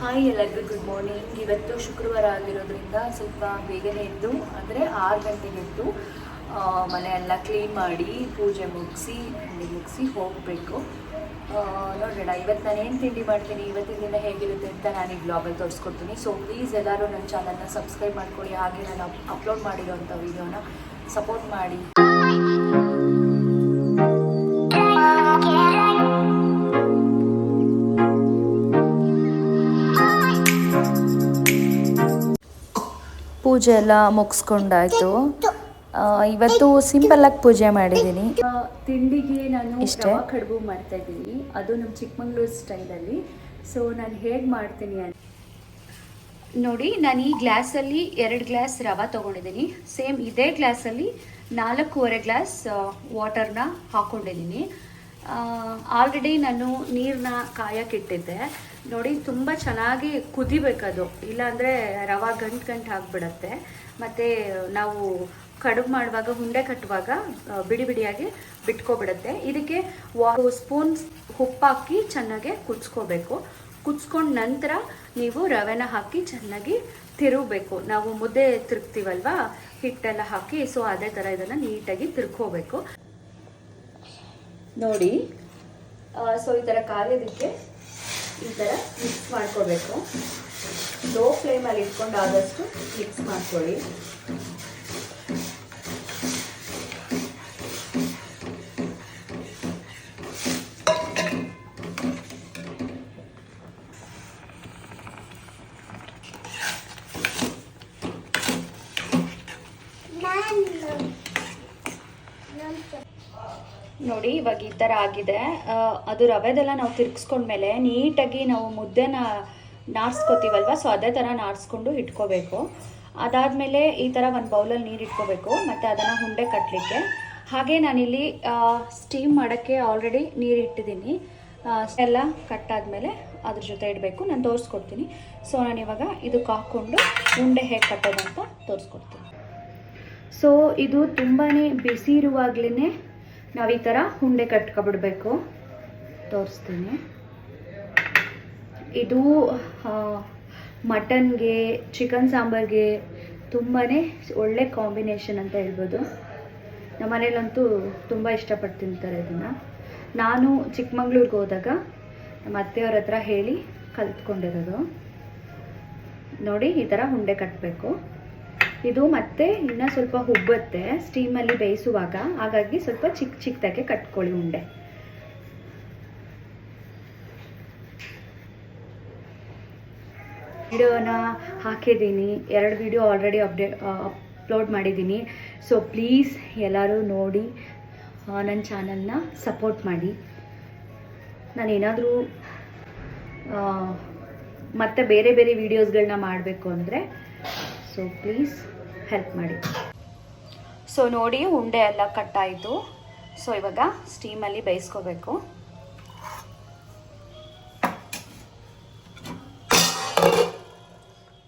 Hi ಎಲ್ಲರಿಗೂ good morning ಇವತ್ತು ಶುಕ್ರವಾರ ಆಗಿರೋದ್ರಿಂದ ಸ್ವಲ್ಪ ಬೇಗನೆ ಎದ್ದು, ಅಂದರೆ ಆರು ಗಂಟೆಗೆ ಎದ್ದು ಮನೆಯೆಲ್ಲ ಮನೆ ಕ್ಲೀನ್ ಮಾಡಿ, ಪೂಜೆ ಮುಗಿಸಿ, ತಿಂಡಿ ಮುಗಿಸಿ ಹೋಗಬೇಕು. ನೋಡೋಣ ಇವತ್ತು ನಾನು ಏನು ತಿಂಡಿ ಮಾಡ್ತೀನಿ, ಇವತ್ತಿನ ದಿನ ಹೇಗಿರುತ್ತೆ ಅಂತ ನಾನು ಈ ಬ್ಲಾಗಲ್ಲಿ ತೋರಿಸ್ಕೊಡ್ತೀನಿ. ಸೊ ಪ್ಲೀಸ್ ಎಲ್ಲರೂ ನನ್ನ ಚಾನಲ್ನ ಸಬ್ಸ್ಕ್ರೈಬ್ ಮಾಡ್ಕೊಳ್ಳಿ. ಹಾಗೆ ನಾನು ಅಪ್ಲೋಡ್ ಮಾಡಿರೋಂಥ ವಿಡಿಯೋನ ಸಪೋರ್ಟ್ ಮಾಡಿ. ಪೂಜೆ ಎಲ್ಲ ಮುಗಿಸ್ಕೊಂಡಾಯ್ತು. ಇವತ್ತು ಸಿಂಪಲ್ ಆಗಿ ಪೂಜೆ ಮಾಡಿದ್ದೀನಿ ತಿಂಡಿಗೆ ನಾನು ಇಷ್ಟೇ? ರವಾ ಕಡುಬು ಮಾಡ್ತಾ ಇದ್ದೀನಿ. ಅದು ನಮ್ಮ ಚಿಕ್ಕಮಂಗ್ಳೂರು ಸ್ಟೈಲಲ್ಲಿ. ಸೊ ನಾನು ಹೇಗೆ ಮಾಡ್ತೀನಿ ಅಂತ ನೋಡಿ ನಾನು ಈ ಗ್ಲಾಸಲ್ಲಿ ಎರಡು ಗ್ಲಾಸ್ ರವಾ ತೊಗೊಂಡಿದ್ದೀನಿ. ಸೇಮ್ ಇದೇ ಗ್ಲಾಸಲ್ಲಿ ನಾಲ್ಕೂವರೆ ಗ್ಲಾಸ್ ವಾಟರ್ನ ಹಾಕ್ಕೊಂಡಿದ್ದೀನಿ ಆಲ್ರೆಡಿ ನಾನು ನೀರನ್ನ ಕಾಯಕ್ಕಿಟ್ಟಿದ್ದೆ ನೋಡಿ, ತುಂಬ ಚೆನ್ನಾಗಿ ಕುದಿಬೇಕದು. ಇಲ್ಲಾಂದರೆ ರವೆ ಗಂಟು ಗಂಟು ಆಗಿಬಿಡತ್ತೆ. ಮತ್ತು ನಾವು ಕಡುಬು ಮಾಡುವಾಗ, ಉಂಡೆ ಕಟ್ಟುವಾಗ ಬಿಡಿ ಬಿಡಿಯಾಗಿ ಬಿಟ್ಕೊಬಿಡುತ್ತೆ. ಇದಕ್ಕೆ ವಾ ಸ್ಪೂನ್ ಉಪ್ಪಾಕಿ ಚೆನ್ನಾಗಿ ಕುದಿಸ್ಕೋಬೇಕು. ಕುದಿಸ್ಕೊಂಡ ನಂತರ ನೀವು ರವೆನ ಹಾಕಿ ಚೆನ್ನಾಗಿ ತಿರುಗಬೇಕು. ನಾವು ಮುದ್ದೆ ತಿರುಗ್ತೀವಲ್ವಾ? ಹಿಟ್ಟೆಲ್ಲ ಹಾಕಿ, ಸೊ ಅದೇ ಥರ ಇದನ್ನು ನೀಟಾಗಿ ತಿರ್ಕೋಬೇಕು ನೋಡಿ ಸೊ ಈ ಥರ ಕಾಯೋದಕ್ಕೆ ಈ ಥರ ಮಿಕ್ಸ್ ಮಾಡ್ಕೋಬೇಕು. ಲೋ ಫ್ಲೇಮಲ್ಲಿ ಇಟ್ಕೊಂಡು ಆದಷ್ಟು ಮಿಕ್ಸ್ ಮಾಡ್ಕೊಳ್ಳಿ. ನೋಡಿ, ಇವಾಗ ಈ ಥರ ಆಗಿದೆ. ಅದು ರವೆದೆಲ್ಲ ನಾವು ತಿರ್ಗಿಸ್ಕೊಂಡ್ಮೇಲೆ ನೀಟಾಗಿ ನಾವು ಮುದ್ದೆನ ನಾರ್ಸ್ಕೋತೀವಲ್ವ? ಸೊ ಅದೇ ಥರ ನಾರ್ಸ್ಕೊಂಡು ಇಟ್ಕೋಬೇಕು. ಅದಾದಮೇಲೆ ಈ ಥರ ಒಂದು ಬೌಲಲ್ಲಿ ನೀರು ಇಟ್ಕೋಬೇಕು. ಮತ್ತು ಅದನ್ನು ಹುಂಡೆ ಕಟ್ಟಲಿಕ್ಕೆ ಹಾಗೆ ನಾನಿಲ್ಲಿ ಸ್ಟೀಮ್ ಮಾಡೋಕ್ಕೆ ಆಲ್ರೆಡಿ ನೀರು ಇಟ್ಟಿದ್ದೀನಿ. ಎಲ್ಲ ಕಟ್ಟಾದಮೇಲೆ ಅದ್ರ ಜೊತೆ ಇಡಬೇಕು. ನಾನು ತೋರಿಸ್ಕೊಡ್ತೀನಿ. ಸೊ ನಾನು ಇವಾಗ ಇದಕ್ಕೆ ಹಾಕ್ಕೊಂಡು ಉಂಡೆ ಹೇಗೆ ಕಟ್ಟೋದಂತ ತೋರಿಸ್ಕೊಡ್ತೀನಿ. ಸೊ ಇದು ತುಂಬಾ ಬಿಸಿ ಇರುವಾಗಲೇ ನಾವು ಈ ಥರ ಉಂಡೆ ಕಟ್ಕೊಬಿಡ್ಬೇಕು. ತೋರಿಸ್ತೀನಿ. ಇದು ಮಟನ್ಗೆ, ಚಿಕನ್ ಸಾಂಬಾರ್ಗೆ ತುಂಬಾ ಒಳ್ಳೆ ಕಾಂಬಿನೇಷನ್ ಅಂತ ಹೇಳ್ಬೋದು. ನಮ್ಮ ಮನೇಲಂತೂ ತುಂಬ ಇಷ್ಟಪಟ್ಟು ತಿಂತಾರೆ ಇದನ್ನು. ನಾನು ಚಿಕ್ಕಮಂಗ್ಳೂರಿಗೆ ಹೋದಾಗ ನಮ್ಮ ಅತ್ತೆಯವ್ರ ಹತ್ರ ಹೇಳಿ ಕಲ್ತ್ಕೊಂಡಿರೋದು. ನೋಡಿ, ಈ ಥರ ಉಂಡೆ ಕಟ್ಟಬೇಕು ಇದು ಮತ್ತೆ ಇನ್ನ ಸ್ವಲ್ಪ ಹುಬ್ಬತ್ತೆ ಸ್ಟೀಮಲ್ಲಿ ಬೇಯಿಸುವಾಗ. ಹಾಗಾಗಿ ಸ್ವಲ್ಪ ಚಿಕ್ಕ ಚಿಕ್ಕದಾಗೆ ಕಟ್ಕೊಳ್ಳಿ ಉಂಡೆ. ವಿಡಿಯೋನ ಹಾಕಿದ್ದೀನಿ. ಎರಡು ವಿಡಿಯೋ ಆಲ್ರೆಡಿ ಅಪ್ಡೇಟ್ ಅಪ್ಲೋಡ್ ಮಾಡಿದ್ದೀನಿ. ಸೊ ಪ್ಲೀಸ್ ಎಲ್ಲರೂ ನೋಡಿ ನನ್ನ ಚಾನಲ್ನ ಸಪೋರ್ಟ್ ಮಾಡಿ. ನಾನು ಏನಾದರೂ ಮತ್ತೆ ಬೇರೆ ಬೇರೆ ವೀಡಿಯೋಸ್ಗಳನ್ನ ಮಾಡಬೇಕು ಅಂದರೆ ಸೊ ಪ್ಲೀಸ್ ಹೆಲ್ಪ್ ಮಾಡಿ. ಸೊ ನೋಡಿ, ಉಂಡೆ ಎಲ್ಲ ಕಟ್ಟಾಯಿತು. ಸೊ ಇವಾಗ ಸ್ಟೀಮಲ್ಲಿ ಬೇಯಿಸ್ಕೋಬೇಕು.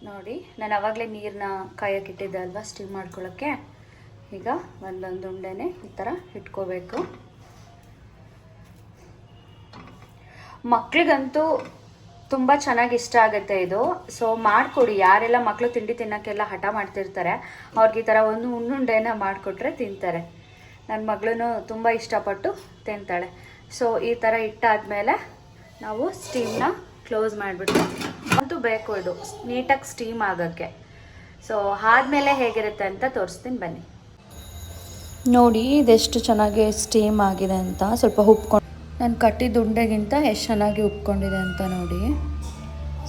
ನೋಡಿ, ನಾನು ಆವಾಗಲೇ ನೀರನ್ನ ಕಾಯಕ್ಕಿಟ್ಟಿದ್ದೆ ಅಲ್ವಾ ಸ್ಟೀಮ್ ಮಾಡ್ಕೊಳ್ಳೋಕ್ಕೆ ಈಗ ಒಂದೊಂದು ಉಂಡೆನೇ ಈ ಥರ ಇಟ್ಕೋಬೇಕು. ಮಕ್ಳಿಗಂತೂ ತುಂಬ ಚೆನ್ನಾಗಿ ಇಷ್ಟ ಆಗುತ್ತೆ ಇದು. ಸೊ ಮಾಡಿಕೊಡಿ. ಯಾರೆಲ್ಲ ಮಕ್ಕಳು ತಿಂಡಿ ತಿನ್ನೋಕ್ಕೆಲ್ಲ ಹಠ ಮಾಡ್ತಿರ್ತಾರೆ, ಅವ್ರಿಗೆ ಈ ಥರ ಒಂದು ಉಣ್ಣುಂಡೆನ ಮಾಡಿಕೊಟ್ರೆ ತಿಂತಾರೆ. ನನ್ನ ಮಗಳೂ ತುಂಬ ಇಷ್ಟಪಟ್ಟು ತಿಂತಾಳೆ. ಸೊ ಈ ಥರ ಇಟ್ಟಾದ್ಮೇಲೆ ನಾವು ಸ್ಟೀಮ್ನ ಕ್ಲೋಸ್ ಮಾಡಿಬಿಟ್ಟು ಅದು ಬೇಕು ಇದು. ನೀಟಾಗಿ ಸ್ಟೀಮ್ ಆಗೋಕ್ಕೆ. ಸೊ ಆದಮೇಲೆ ಹೇಗಿರುತ್ತೆ ಅಂತ ತೋರಿಸ್ತೀನಿ ಬನ್ನಿ. ನೋಡಿ, ಇದೆಷ್ಟು ಚೆನ್ನಾಗಿ ಸ್ಟೀಮ್ ಆಗಿದೆ ಅಂತ ಸ್ವಲ್ಪ ಉಪ್ಕೊಂಡು ನಾನು ಕಟ್ಟಿದ ಉಂಡೆಗಿಂತ ಎಷ್ಟು ಚೆನ್ನಾಗಿ ಉಪ್ಕೊಂಡಿದೆ ಅಂತ ನೋಡಿ.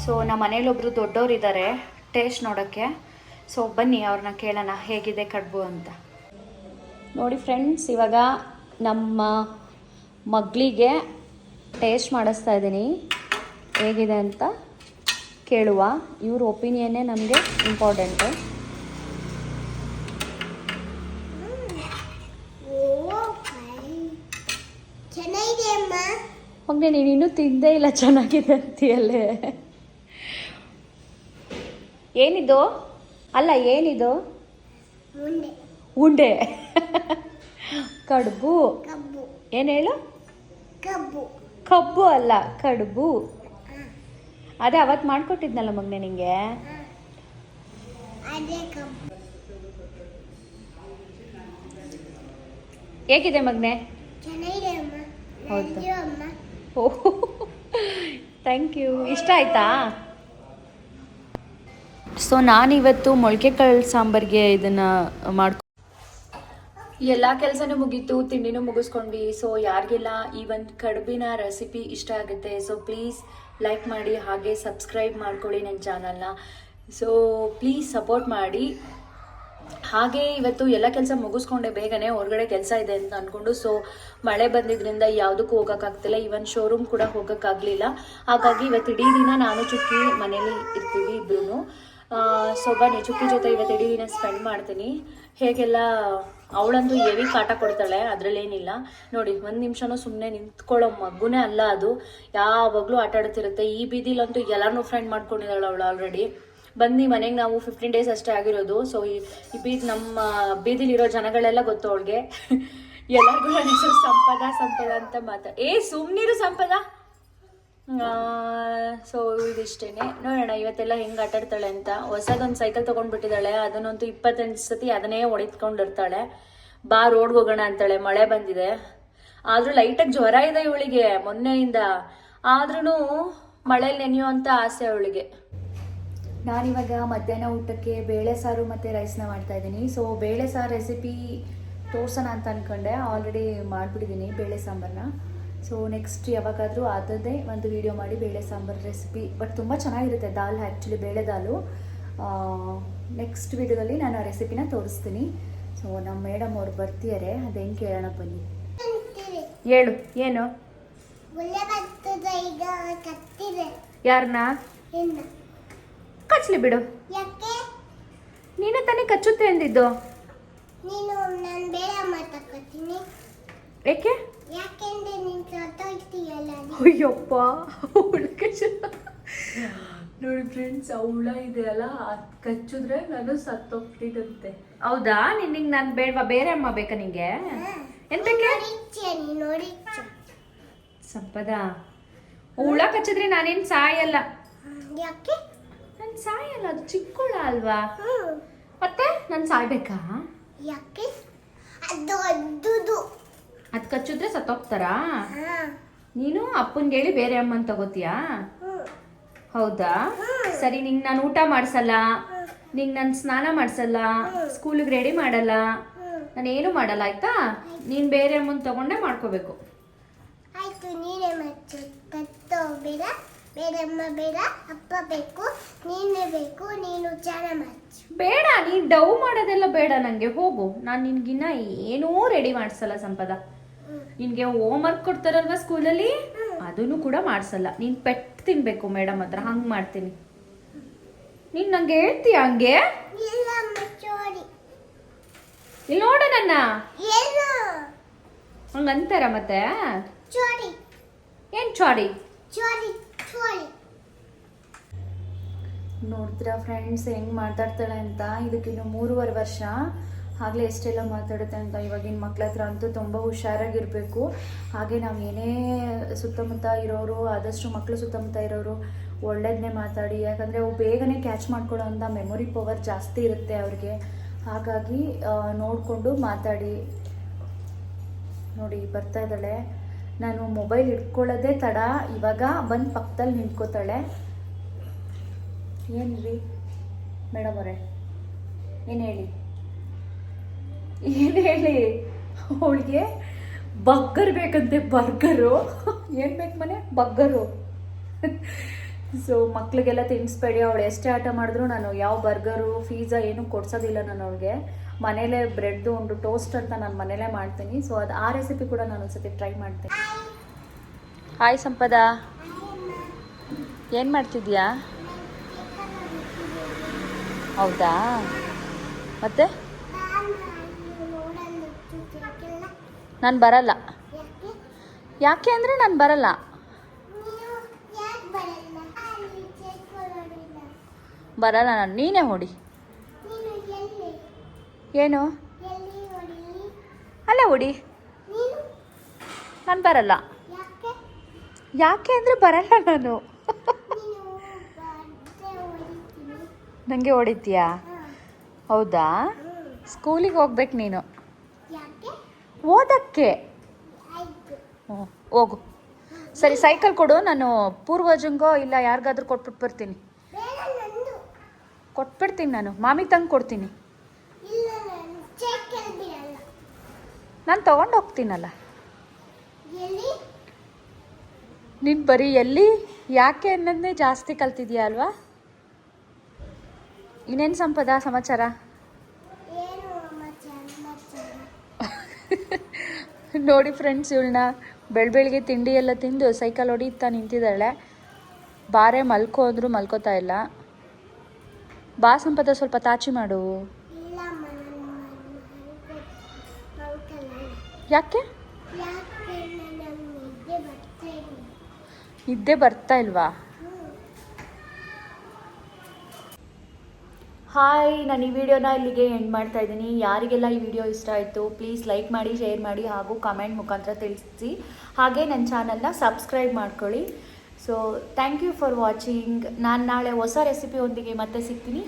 ಸೊ ನಮ್ಮ ಮನೇಲಿ ಒಬ್ಬರು ದೊಡ್ಡವ್ರು ಇದ್ದಾರೆ ಟೇಸ್ಟ್ ನೋಡೋಕ್ಕೆ. ಸೊ ಬನ್ನಿ, ಅವ್ರನ್ನ ಕೇಳೋಣ. ಹೇಗಿದೆ ಕಡುಬು ಅಂತ. ನೋಡಿ ಫ್ರೆಂಡ್ಸ್ ಇವಾಗ ನಮ್ಮ ಮಗಳಿಗೆ ಟೇಸ್ಟ್ ಮಾಡಿಸ್ತಾ ಇದ್ದೀನಿ. ಹೇಗಿದೆ ಅಂತ ಕೇಳುವ. ಇವ್ರ ಒಪಿನಿಯನ್ನೇ ನಮಗೆ ಇಂಪಾರ್ಟೆಂಟು ಚೆನ್ನಾಗಿದೆ ಅಮ್ಮ ಮಗನೆ ನೀನು ಇನ್ನೂ ತಿಂದೇ ಇಲ್ಲ ಚೆನ್ನಾಗಿದೆ ಅಂತೀಯಲ್ಲೇ. ಏನಿದು? ಅಲ್ಲ ಏನಿದು? ಉಂಡೆ. ಕಡುಬು. ಏನು ಹೇಳು? ಕಬ್ಬು. ಕಬ್ಬು ಅಲ್ಲ ಕಡುಬು. ಅದೇ ಅವತ್ತು ಮಾಡ್ಕೊಟ್ಟಿದ್ನಲ್ಲ ಮಗ್ನೆ ನಿಂಗೆ? ಹೇಗಿದೆ ಮಗನೆ? ಹೌದಾ? ಓಹ್ ಥ್ಯಾಂಕ್ ಯು ಇಷ್ಟ ಆಯ್ತಾ? ಸೊ ನಾನಿವತ್ತು ಮೊಳಕೆ ಕಾಳು ಸಾಂಬಾರಿಗೆ ಇದನ್ನು ಮಾಡ್ಕೊ ಎಲ್ಲ ಕೆಲಸನೂ ಮುಗೀತು, ತಿಂಡಿನೂ ಮುಗಿಸ್ಕೊಂಡ್ವಿ. ಸೊ ಯಾರಿಗೆಲ್ಲ ಈ ಒಂದು ಕಡುಬಿನ ರೆಸಿಪಿ ಇಷ್ಟ ಆಗುತ್ತೆ ಸೊ ಪ್ಲೀಸ್ ಲೈಕ್ ಮಾಡಿ, ಹಾಗೆ ಸಬ್ಸ್ಕ್ರೈಬ್ ಮಾಡ್ಕೊಳ್ಳಿ ನನ್ನ ಚಾನಲ್ನ ಸೊ ಪ್ಲೀಸ್ ಸಪೋರ್ಟ್ ಮಾಡಿ. ಹಾಗೆ ಇವತ್ತು ಎಲ್ಲ ಕೆಲಸ ಮುಗಿಸ್ಕೊಂಡೆ ಬೇಗನೆ, ಹೊರಗಡೆ ಕೆಲಸ ಇದೆ ಅಂತ ಅಂದ್ಕೊಂಡು ಸೊ ಮಳೆ ಬಂದಿದ್ರಿಂದ ಯಾವುದಕ್ಕೂ ಹೋಗೋಕ್ಕಾಗ್ತಿಲ್ಲ. ಈವನ್ ಶೋರೂಮ್ ಕೂಡ ಹೋಗೋಕ್ಕಾಗಲಿಲ್ಲ. ಹಾಗಾಗಿ ಇವತ್ತು ಇಡೀ ದಿನ ನಾನು ಚುಕ್ಕಿ ಮನೇಲಿ ಇರ್ತೀವಿ ಇಬ್ರು ಸೊ ಬನ್ನಿ ಚುಕ್ಕಿ ಜೊತೆ ಇವತ್ತು ಇಡೀ ದಿನ ಸ್ಪೆಂಡ್ ಮಾಡ್ತೀನಿ. ಹೇಗೆಲ್ಲ, ಅವಳಂತೂ ಹೆವಿ ಕಾಟ ಕೊಡ್ತಾಳೆ, ಅದರಲ್ಲೇನಿಲ್ಲ. ನೋಡಿ, ಒಂದು ನಿಮಿಷನೂ ಸುಮ್ಮನೆ ನಿಂತ್ಕೊಳ್ಳೋ ಮಗುನೇ ಅಲ್ಲ ಅದು. ಯಾವಾಗಲೂ ಆಟ ಆಡ್ತಿರುತ್ತೆ ಈ ಬೀದಿಲಂತೂ ಎಲ್ಲರೂ ಫ್ರೆಂಡ್ ಮಾಡ್ಕೊಂಡಿದ್ದಾಳೆ ಅವಳು ಆಲ್ರೆಡಿ ಬಂದು ಮನೆಗೆ ನಾವು ಫಿಫ್ಟೀನ್ ಡೇಸ್ ಅಷ್ಟೇ ಆಗಿರೋದು. ಸೊ ಈ ಬೀದ್ ನಮ್ಮ ಬೀದಿಲಿರೋ ಜನಗಳೆಲ್ಲ ಗೊತ್ತು ಅವಳಿಗೆ. ಎಲ್ಲರಿಗೂ ನನ್ನ ಹೆಸರು ಸಂಪದ ಸಂಪದ ಅಂತ ಮಾತಾ ಏ ಸುಮ್ಮನಿರು ಸಂಪದ. ಸೊ ಇದಿಷ್ಟೇ ನೋಡೋಣ, ಇವತ್ತೆಲ್ಲ ಹೆಂಗೆ ಆಟಾಡ್ತಾಳೆ ಅಂತ. ಹೊಸದೊಂದು ಸೈಕಲ್ ತೊಗೊಂಡ್ಬಿಟ್ಟಿದ್ದಾಳೆ. ಅದನ್ನಂತೂ ಇಪ್ಪತ್ತೆಂಟು ಸತಿ ಅದನ್ನೇ ಹೊಡೆದ್ಕೊಂಡಿರ್ತಾಳೆ. ಬಾ ರೋಡ್ಗೆ ಹೋಗೋಣ ಅಂತಾಳೆ. ಮಳೆ ಬಂದಿದೆ. ಆದರೂ ಲೈಟಾಗಿ ಜ್ವರ ಇದೆ ಇವಳಿಗೆ ಮೊನ್ನೆಯಿಂದ. ಆದ್ರೂ ಮಳೇಲಿ ನೆನೆಯುವಂಥ ಆಸೆ ಅವಳಿಗೆ. ನಾನಿವಾಗ ಮಧ್ಯಾಹ್ನ ಊಟಕ್ಕೆ ಬೇಳೆ ಸಾರು ಮತ್ತು ರೈಸ್ನ ಮಾಡ್ತಾ ಇದ್ದೀನಿ. ಸೊ ಬೇಳೆ ಸಾರು ರೆಸಿಪಿ ತೋರ್ಸೋಣ ಅಂತ ಅಂದ್ಕೊಂಡೆ ಆಲ್ರೆಡಿ ಮಾಡಿಬಿಟ್ಟಿದ್ದೀನಿ ಬೇಳೆ ಸಾಂಬಾರನ್ನ ಸೊ ನೆಕ್ಸ್ಟ್ ಯಾವಾಗಾದರೂ ಅದರದ್ದೇ ಒಂದು ವಿಡಿಯೋ ಮಾಡಿ ಬೇಳೆ ಸಾಂಬಾರು ರೆಸಿಪಿ ಬಟ್ ತುಂಬ ಚೆನ್ನಾಗಿರುತ್ತೆ ದಾಲ್ ಆ್ಯಕ್ಚುಲಿ ಬೇಳೆ ದಾಲು. ನೆಕ್ಸ್ಟ್ ವಿಡಿಯೋದಲ್ಲಿ ನಾನು ಆ ರೆಸಿಪಿನ ತೋರಿಸ್ತೀನಿ. ಸೊ ನಮ್ಮ ಮೇಡಮ್ ಅವ್ರು ಬರ್ತಿದ್ದಾರೆ ಅದೇನು ಹೆಂಗೆ ಕೇಳೋಣ ಬನ್ನಿ. ಹೇಳು. ಏನು? ಯಾರನ್ನ ಕಚ್ಲಿ ಬಿಡು. ಯಾಕೆ? ನೀನು ತಾನೇ ಕಚ್ಚುತ್ತೆ ಅಂದಿದ್ದು. ನೀನು ನಾನು ಬೇರೆ ಮಾತಾಡ್ಕೊತೀನಿ ಏಕೆ? ಯಾಕೆಂದ್ರೆ ನೀನು ಸತ್ತೋಗ್ತೀಯಲ್ಲ. ಅಯ್ಯಪ್ಪ ನೋಡಿ ಫ್ರೆಂಡ್ಸ್ ಅವಳ ಇದೆಯಲ್ಲ ಅದು ಕಚ್ಚಿದ್ರೆ ನಾನು ಸತ್ತೋಗ್ತಿದಂತೆ ಹೌದಾ? ನಿನ್ನಿಗೆ ನಾನು ಬೇಡವಾ? ಬೇರೆ ಅಮ್ಮ ಬೇಕಾ ನಿಂಗೆ. ಎಂತಕ್ಕೆ ನೋಡಿಚ್ಚು ಸಂಪದ. ಹುಳ ಕಚ್ಚಿದ್ರೆ ನಾನೇನು ಸಾಯಲ್ಲ. ಯಾಕೆ? ಸಾಯಲ್ಲ ಅದು ಚಿಕ್ಕ ಹುಳ ಅಲ್ವಾ ಮತ್ತೆ ನಾನು ಸಾಯ್ಬೇಕಾ? ಯಾಕೆ? ಅದು ಅದ್ದುದು. ಅದು ಕಚ್ಚಿದ್ರೆ ಸತ್ತೋಗ್ತಾರಾ? ನೀನು ಅಪ್ಪನ್ಗೆ ಹೇಳಿ ಬೇರೆ ಅಮ್ಮನ್ ತಗೋತೀಯಾ? ಹೌದಾ? ಸರಿ ನಿಂಗೆ ನಾನು ಊಟ ಮಾಡಿಸಲ್ಲ. ನಿಂಗೆ ನಾನು ಸ್ನಾನ ಮಾಡ್ಸಲ್ಲ. ಸ್ಕೂಲಿಗೆ ರೆಡಿ ಮಾಡಲ್ಲ. ನಾನು ಏನು ಮಾಡಲ್ಲ ಆಯ್ತಾ? ನೀನು ಬೇರೆ ಅಮ್ಮನ ತಗೊಂಡೇ ಮಾಡ್ಕೋಬೇಕು. ಆಯ್ತು ನೀನೇ ಬೇಡಮ್ಮ ಬೇಡ. ಅಪ್ಪ ಬೇಕು ನೀನೇ ಬೇಕು ನೀನು ಮಚ್ಚು. ಬೇಡ ನೀನ್ ಡವ್ ಮಾಡೋದೆಲ್ಲ ಬೇಡ ನನಗೆ ಹೋಗು. ನಾನು ನಿನ್ಗಿನ್ನ ಏನೂ ರೆಡಿ ಮಾಡ್ಸಲ್ಲ ಸಂಪದ. ನಿನಗೆ ಹೋಮ್ ವರ್ಕ್ ಕೊಡ್ತಾರಲ್ವಾ ಸ್ಕೂಲಲ್ಲಿ ಅದನ್ನು ಕೂಡ ಮಾಡ್ಸಲ್ಲ. ನೀನ್ ಪೆಟ್ಟು ತಿನ್ಬೇಕು ಮೇಡಮ್ ಹತ್ರ ಹಂಗ್ ಮಾಡ್ತೀನಿ. ನೀನು ನಂಗೆ ಹೇಳ್ತೀಯ ಹಂಗೆ? ಇಲ್ಲ ನೋಡ ನನ್ನ. ಹಂಗಂತಾರ ಮತ್ತೆ? ಏನ್ ಚೋಡಿ ಚೋಡಿ ನೋಡ್ತೀರಾ ಫ್ರೆಂಡ್ಸ್ ಹೆಂಗ್ ಮಾತಾಡ್ತಾಳೆ ಅಂತ? ಇದಕ್ಕಿನ್ನು ಮೂರುವರೆ ವರ್ಷ. ಆಗಲೇ ಎಷ್ಟೆಲ್ಲ ಮಾತಾಡುತ್ತೆ ಅಂತ ಇವಾಗಿನ ಮಕ್ಳ ಹತ್ರ ಅಂತೂ ತುಂಬ ಹುಷಾರಾಗಿರಬೇಕು. ಹಾಗೆ ನಾವು ಏನೇ ಸುತ್ತಮುತ್ತ ಇರೋರು, ಆದಷ್ಟು ಮಕ್ಕಳು ಸುತ್ತಮುತ್ತ ಇರೋರು ಒಳ್ಳೇದನ್ನೇ ಮಾತಾಡಿ. ಯಾಕಂದರೆ ಅವು ಬೇಗನೆ ಕ್ಯಾಚ್ ಮಾಡ್ಕೊಳ್ಳೋ ಅಂತ ಮೆಮೊರಿ ಪವರ್ ಜಾಸ್ತಿ ಇರುತ್ತೆ ಅವ್ರಿಗೆ. ಹಾಗಾಗಿ ನೋಡಿಕೊಂಡು ಮಾತಾಡಿ. ನೋಡಿ, ಬರ್ತಾ ಇದ್ದಾಳೆ. ನಾನು ಮೊಬೈಲ್ ಇಟ್ಕೊಳ್ಳೋದೇ ತಡ. ಇವಾಗ ಬಂದು ಪಕ್ಕದಲ್ಲಿ ನಿಂತ್ಕೋತಾಳೆ. ಏನು ರೀ ಮೇಡಮ್ ಅವರೇ, ಏನು ಹೇಳಿ? ಏನು ಹೇಳಿ? ಅವಳಿಗೆ ಬಗ್ಗರ್ ಬೇಕಂತೆ ಬರ್ಗರು ಏನು ಬೇಕು ಮನೆ? ಬಗ್ಗರು. ಸೊ ಮಕ್ಳಿಗೆಲ್ಲ ತಿನ್ನಿಸ್ಬೇಡಿ ಅವಳು ಎಷ್ಟೇ ಆಟ ಮಾಡಿದ್ರು ನಾನು ಯಾವ ಬರ್ಗರು ಫೀಝಾ ಏನು ಕೊಡ್ಸೋದಿಲ್ಲ ನಾನು ಅವಳಿಗೆ. ಮನೇಲೇ ಬ್ರೆಡ್ದು ಒಂದು ಟೋಸ್ಟ್ ಅಂತ ನಾನು ಮನೇಲೇ ಮಾಡ್ತೀನಿ. ಸೊ ಅದು ಆ ರೆಸಿಪಿ ಕೂಡ ನಾನು ಒಂದ್ಸತಿ ಟ್ರೈ ಮಾಡ್ತೀನಿ. ಹಾಯ್ ಸಂಪದ. ಏನು ಮಾಡ್ತಿದ್ಯಾ? ಹೌದಾ? ಮತ್ತೆ? ನಾನು ಬರಲ್ಲ. ಯಾಕೆ ಅಂದರೆ ನಾನು ಬರಲ್ಲ. ಬರಲ್ಲ ನಾನು, ನೀನೇ ಹೊಡಿ. ಏನು? ಅಲ್ಲೇ ಹೊಡಿ. ನೀನು ಬರಲ್ಲ. ಯಾಕೆ ಅಂದರೆ ಬರಲ್ಲ ನೀನು. ನನಗೆ ಹೊಡಿತೀಯಾ? ಹೌದಾ? ಸ್ಕೂಲಿಗೆ ಹೋಗ್ಬೇಕು ನೀನು. ಓದಕ್ಕೆ? ಹೋಗು. ಸರಿ ಸೈಕಲ್ ಕೊಡು. ನಾನು ಪೂರ್ವಜಂಗೋ ಇಲ್ಲ ಯಾರಿಗಾದ್ರೂ ಕೊಟ್ಬಿಟ್ಟು ಬರ್ತೀನಿ. ಕೊಟ್ಬಿಡ್ತೀನಿ ನಾನು. ಮಾಮಿಗೆ ತಂಗ್ ಕೊಡ್ತೀನಿ. ನಾನು ತಗೊಂಡು ಹೋಗ್ತೀನಲ್ಲ. ನೀನು ಬರೀ ಎಲ್ಲಿ? ಯಾಕೆ ಅನ್ನೋದನ್ನೇ ಜಾಸ್ತಿ ಕಲ್ತಿದ್ಯಾ ಅಲ್ವಾ? ಇನ್ನೇನು ಸಂಪದ ಸಮಾಚಾರ? ನೋಡಿ ಫ್ರೆಂಡ್ಸ್ ಇವಳನ್ನ ಬೆಳ ಬೆಳಿಗ್ಗೆ ತಿಂಡಿ ಎಲ್ಲ ತಿಂದು ಸೈಕಲ್ ಹೊಡಿತಾ ನಿಂತಿದ್ದಾಳೆ. ಬಾರೆ ಮಲ್ಕೋ ಅಂದ್ರು ಮಲ್ಕೋತಾ ಇಲ್ಲ. ಬಾ ಸಂಪದ ಸ್ವಲ್ಪ ತಾಚಿ ಮಾಡು. ಯಾಕೆ? ನಿದ್ದೆ ಬರ್ತಾ ಇಲ್ವಾ? ಹಾಯ್ ನಾನು ಈ ವಿಡಿಯೋನ ಇಲ್ಲಿಗೆ ಎಂಡ್ ಮಾಡ್ತಾ ಇದ್ದೀನಿ. ಯಾರಿಗೆಲ್ಲ ಈ ವಿಡಿಯೋ ಇಷ್ಟ ಆಯಿತು ಪ್ಲೀಸ್ ಲೈಕ್ ಮಾಡಿ ಶೇರ್ ಮಾಡಿ ಹಾಗೂ ಕಮೆಂಟ್ ಮುಖಾಂತರ ತಿಳಿಸಿ. ಹಾಗೆ ನನ್ನ ಚಾನಲ್ನ ಸಬ್ಸ್ಕ್ರೈಬ್ ಮಾಡ್ಕೊಳ್ಳಿ. So thank you for watching ನಾನು ನಾಳೆ ಹೊಸ ರೆಸಿಪಿಯೊಂದಿಗೆ ಮತ್ತೆ ಸಿಗ್ತೀನಿ.